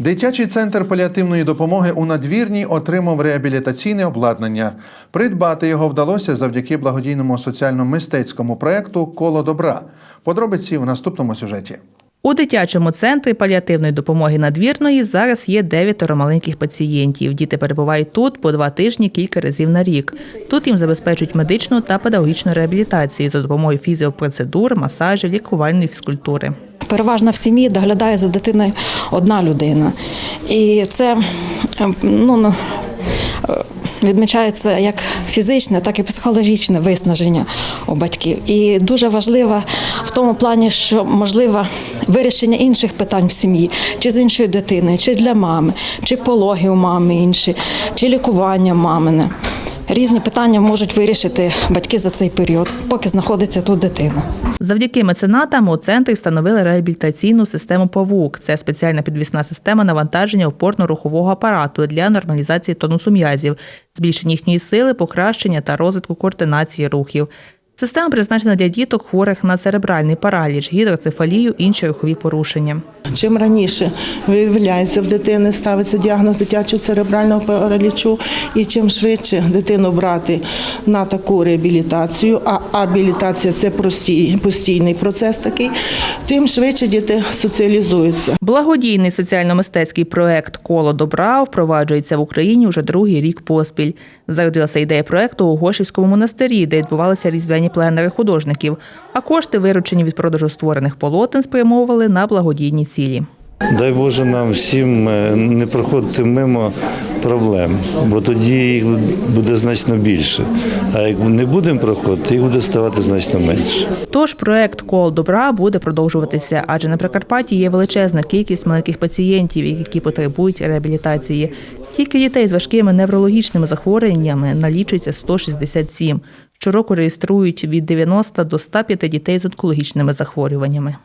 Дитячий центр паліативної допомоги у надвірні отримав реабілітаційне обладнання. Придбати його вдалося завдяки благодійному соціально-мистецькому проекту Коло добра. Подробиці в наступному сюжеті. У дитячому центрі паліативної допомоги надвірної зараз є дев'ятеро маленьких пацієнтів. Діти перебувають тут по два тижні кілька разів на рік. Тут їм забезпечують медичну та педагогічну реабілітацію за допомогою фізіопроцедур, масажів, лікувальної фізкультури. Переважно в сім'ї доглядає за дитиною одна людина. І це е, ну, ну, е, відмічається як фізичне, так і психологічне виснаження у батьків. І дуже важливо в тому плані, що можливо вирішення інших питань в сім'ї, чи з іншою дитиною, чи для мами, чи пологи у мами інші, чи лікування мамине. Різні питання можуть вирішити батьки за цей період, поки знаходиться тут дитина. Завдяки меценатам у центрі встановили реабілітаційну систему «Павук». Це спеціальна підвісна система навантаження опорно-рухового апарату для нормалізації тонусу м'язів, збільшення їхньої сили, покращення та розвитку координації рухів. Система призначена для діток, хворих на церебральний параліч, гідроцефалію, інші рухові порушення. Чим раніше виявляється в дитини, ставиться діагноз дитячого церебрального паралічу, і чим швидше дитину брати на таку реабілітацію, а абілітація це простій, постійний процес такий, тим швидше діти соціалізуються. Благодійний соціально-мистецький проект Коло добра впроваджується в Україні вже другий рік поспіль. Зародилася ідея проекту у Гошівському монастирі, де відбувалися різдвяні пленери художників. А кошти, виручені від продажу створених полотен, спрямовували на благодійні цілі. Дай Боже нам всім е, не проходити мимо проблем, бо тоді їх буде значно більше. А як не будемо проходити, їх буде ставати значно менше. Тож проект Кол добра буде продовжуватися, адже на Прикарпатті є величезна кількість маленьких пацієнтів, які потребують реабілітації. Тільки дітей з важкими неврологічними захворюваннями налічується 167. Щороку реєструють від 90 до 105 дітей з онкологічними захворюваннями.